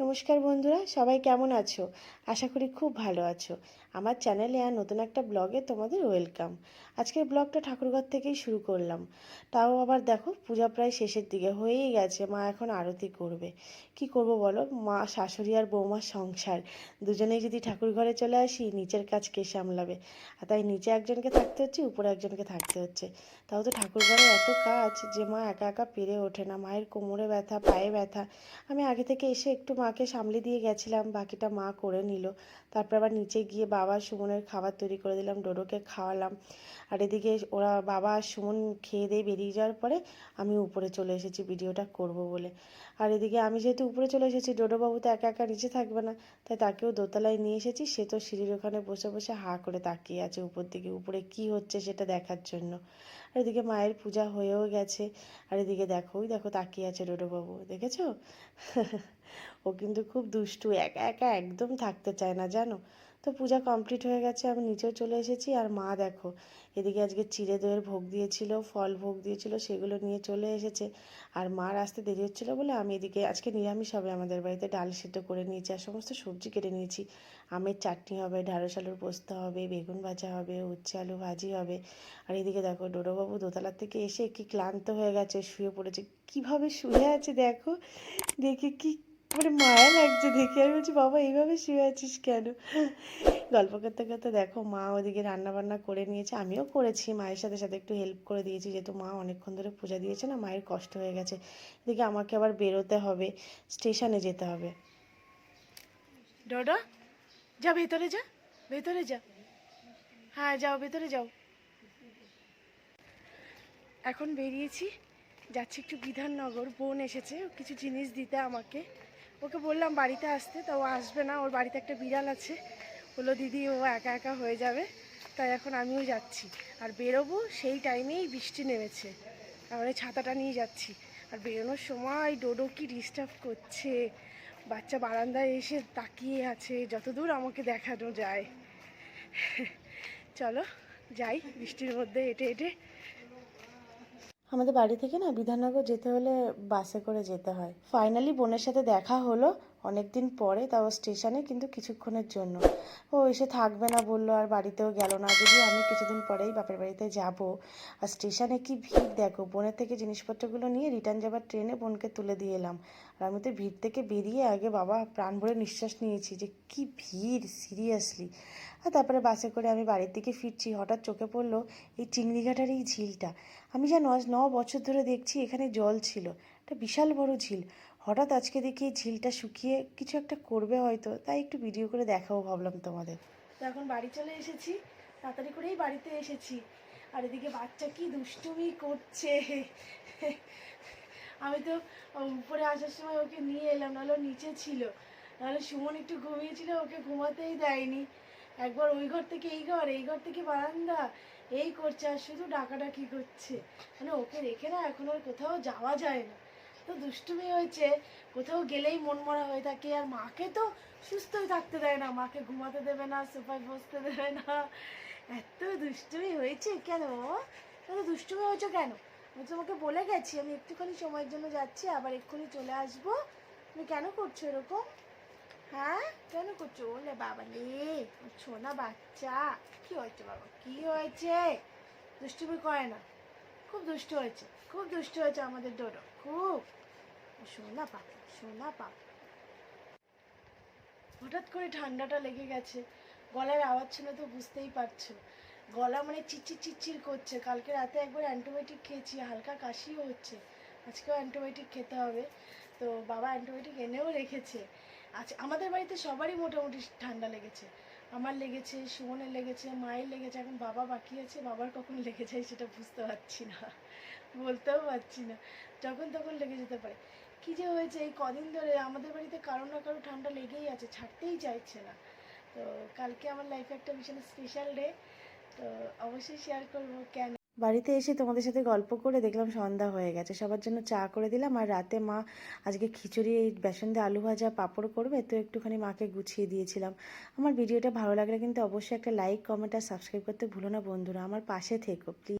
নমস্কার বন্ধুরা, সবাই কেমন আছো? আশা করি খুব ভালো আছো। আমার চ্যানেলে আর নতুন একটা ব্লগে তোমাদের ওয়েলকাম। আজকের ব্লগটা ঠাকুরঘর থেকেই শুরু করলাম। তাও আবার দেখো, পূজা প্রায় শেষের দিকে হয়েই গেছে, মা এখন আরতি করবে। কি করব বলো? মা, শাশুড়ি আর বৌমার সংসার। দুজনেই যদি ঠাকুর ঘরে চলে আসি, নিচের কাজ কে সামলাবে? আর তাই নিচে একজনকে থাকতে হচ্ছে, উপরে একজনকে থাকতে হচ্ছে। তাও তো ঠাকুর ঘরে এত কাজ যে মা একা একা পেরে ওঠে না। মায়ের কোমরে ব্যথা, পায়ে ব্যথা। আমি আগে থেকে এসে একটু মাকে সামলে দিয়ে গেছিলাম, বাকিটা মা করে নিল। তারপর আবার নিচে গিয়ে বাবা সুমনের খাবার তৈরি করে দিলাম, ডোডোকে খাওয়ালাম। আর এদিকে ওরা বাবা আর সুমন খেয়ে দিয়ে বেরিয়ে যাওয়ার পরে আমি উপরে চলে এসেছি, ভিডিওটা করব বলে। আর এদিকে আমি যেহেতু উপরে চলে এসেছি, ডোডোবাবু তো একা একা নিচে থাকবে না, তাই তাকেও দোতলায় নিয়ে এসেছি, সে তো সিঁড়ির ওখানে বসে বসে হা করে তাকিয়ে আছে উপর দিকে, উপরে কি হচ্ছে সেটা দেখার জন্য। আর এদিকে মায়ের পূজা হয়েও গেছে। আর এদিকে দেখো ওই দেখো তাকিয়ে আছে ডোডোবাবু দেখেছ? ও কিন্তু খুব দুষ্টু, একা একা একদম থাকতে চায় না, জানো? তো পূজা কমপ্লিট হয়ে গেছে, আমি নিচেও চলে এসেছি। আর মা দেখো, এদিকে আজকে চিড়ে দইয়ের ভোগ দিয়েছিল, ফল ভোগ দিয়েছিল, সেগুলো নিয়ে চলে এসেছে। আর মার আসতে দেরি হচ্ছিল বলে আমি এদিকে, আজকে নিরামিষ হবে, আমাদের বাড়িতে ডাল সিদ্ধ করে নিয়েছি আর সমস্ত সবজি কেটে নিয়েছি। আমের চাটনি হবে ঢ্যাঁড়স আলুর পোস্ত হবে, বেগুন ভাজা হবে, উচ্ছে আলু ভাজি হবে। আর এদিকে দেখো, ডোডোবাবু দোতলার থেকে এসে কি ক্লান্ত হয়ে গেছে, শুয়ে পড়েছে। কীভাবে শুয়ে আছে দেখো, দেখে কি মানে মায়া লাগছে দেখে। আমি বলছি, বাবা, এইভাবে শুয়ে আছিস কেন? গল্প করতে করতে দেখো, মা ওদিকে রান্না বান্না করে নিয়েছে। আমিও করেছি। মায়ের সাথে সাথে একটু হেল্প করে দিয়েছি। যেহেতু মা অনেকক্ষণ ধরে পূজা দিয়েছে না, মায়ের কষ্ট হয়ে গেছে। এদিকে আমাকে আবার বেরোতে হবে, স্টেশনে যেতে হবে। ডোডো, যা ভেতরে যা ভেতরে যা। হ্যাঁ যাও, ভেতরে যাও। এখন বেরিয়েছি। যাচ্ছি একটু বিধাননগর। বোন এসেছে, কিছু জিনিস দিতে আমাকে। ওকে বললাম বাড়িতে আসতে, তা ও আসবে না, ওর বাড়িতে একটা বিড়াল আছে। বলল, দিদি, ও একা একা হয়ে যাবে, তাই এখন আমিও যাচ্ছি। আর বেরোবো সেই টাইমেই বৃষ্টি নেমেছে। আমরা ছাতাটা নিয়ে যাচ্ছি। আর বেরোনোর সময় ডোডো কি ডিস্টার্ব করছে? বাচ্চা বারান্দায় এসে তাকিয়ে আছে, যতদূর আমাকে দেখানো যায়। চলো, যাই, বৃষ্টির মধ্যে হেঁটে হেঁটে আমাদের বাড়ি থেকে না বিধাননগর যেতে হলে বাসে করে যেতে হয়। ফাইনালি বোনের সাথে দেখা হলো। অনেক দিন পরে তাও স্টেশনে, কিন্তু কিছুক্ষণের জন্য। ও এসে থাকবে না বলল, আর বাড়িতেও গেল না। যদি আমি কিছুদিন পরেই বাপের বাড়িতে যাব, আর স্টেশনে কি ভিড় দেখো, বোনের থেকে জিনিসপত্রগুলো নিয়ে রিটার্ন যাবার ট্রেনে বোনকে তুলে দিয়ে এলাম। আর আমি তো ভিড় থেকে বেরিয়ে আগে বাবা প্রাণ ভরে নিঃশ্বাস নিয়েছি যে কি ভিড়, সিরিয়াসলি। আর তারপরে বাসে করে আমি বাড়ির দিকে ফিরছি। হঠাৎ চোখে পড়ল এই চিংড়িঘাটার এই ঝিলটা। আমি আজ ন বছর ধরে দেখছি, এখানে জল ছিল। একটা বিশাল বড় ঝিল। হঠাৎ আজকে দেখি ঝিলটা শুকিয়ে কিছু একটা করবে হয়তো, তাই একটু ভিডিও করে দেখাবো ভাবলাম তোমাদের। তো এখন বাড়ি চলে এসেছি, তাড়াতাড়ি করেই বাড়িতে এসেছি। আর এদিকে বাচ্চা কি দুষ্টুমি করছে। আমি তো উপরে আসার সময় ওকে নিয়ে এলাম, নাহলে নিচে ছিল। নাহলে সুমন একটু ঘুমিয়েছিল, ওকে ঘুমাতেই দেয়নি। একবার ওই ঘর থেকে এই ঘর এই ঘর থেকে বারান্দা, এই করছে, আর শুধু ডাকাডাকি করছে। মানে ওকে রেখে না এখন আর কোথাও যাওয়া যায় না। দুষ্টুমি হয়েছে, কোথাও গেলেই মন মরা হয়ে থাকে, আর মাকে তো সুস্থই থাকতে দেয় না, মাকে ঘুমাতে দেবে না, সোফায় বসতে দেবে না। এত দুষ্টুমি হয়েছে কেন? এত দুষ্টুমি হয়েছে কেন? আমি তোমাকে বলে গেছি, আমি একটুখানি সময়ের জন্য যাচ্ছি, আবার এক্ষুনি চলে আসব। তুমি কেন করছ এরকম? হ্যাঁ? কেন করছ? ওলে বাবা লে ছোনা বাচ্চা। কি হয়েছে বাবা? কি হয়েছে? দুষ্টুমি করে না। খুব দুষ্ট হয়েছে, খুব দুষ্ট হয়েছে আমাদের ডোডো, খুব। সোনা পাপা সোনা পাপা হঠাৎ করে ঠান্ডাটা লেগে গেছে। গলার আওয়াজ শুনে তো বুঝতেই পারছ। গলা মানে চিচির চিচির করছে। কালকে রাতে একবার অ্যান্টিবায়োটিক খেয়েছি, হালকা কাশিও হচ্ছে। আজকেও অ্যান্টিবায়োটিক খেতে হবে। তো বাবা অ্যান্টিবায়োটিক এনেও রেখেছে। আচ্ছা আমাদের বাড়িতে সবারই মোটামুটি ঠান্ডা লেগেছে। আমার লেগেছে, সুমনের লেগেছে, মায়ের লেগেছে, এখন বাবা বাকি আছে। বাবার কখন লেগে যায় সেটা বুঝতে পারছি না। বলতেও পারছি না। যখন তখন লেগে যেতে পারে। কী যে হয়েছে, এই কদিন ধরে আমাদের বাড়িতে কারও না কারও ঠান্ডা লেগেই আছে, ছাড়তেই চাইছে না। তো কালকে আমার লাইফে একটা ভীষণ স্পেশাল ডে তো অবশ্যই শেয়ার করব কেন। বাড়িতে এসে তোমাদের সাথে গল্প করে দেখলাম সন্ধ্যা হয়ে গেছে, সবার জন্য চা করে দিলাম আর রাতে মা আজকে খিচুড়ি, এই বেসন দিয়ে আলু ভাজা, পাঁপড় করবে, তো একটুখানি মাকে গুছিয়ে দিয়েছিলাম। আমার ভিডিওটা ভালো লাগলে কিন্তু অবশ্যই একটা লাইক কমেন্ট আর সাবস্ক্রাইব করতে ভুলো না বন্ধুরা, আমার পাশে থেকো প্লিজ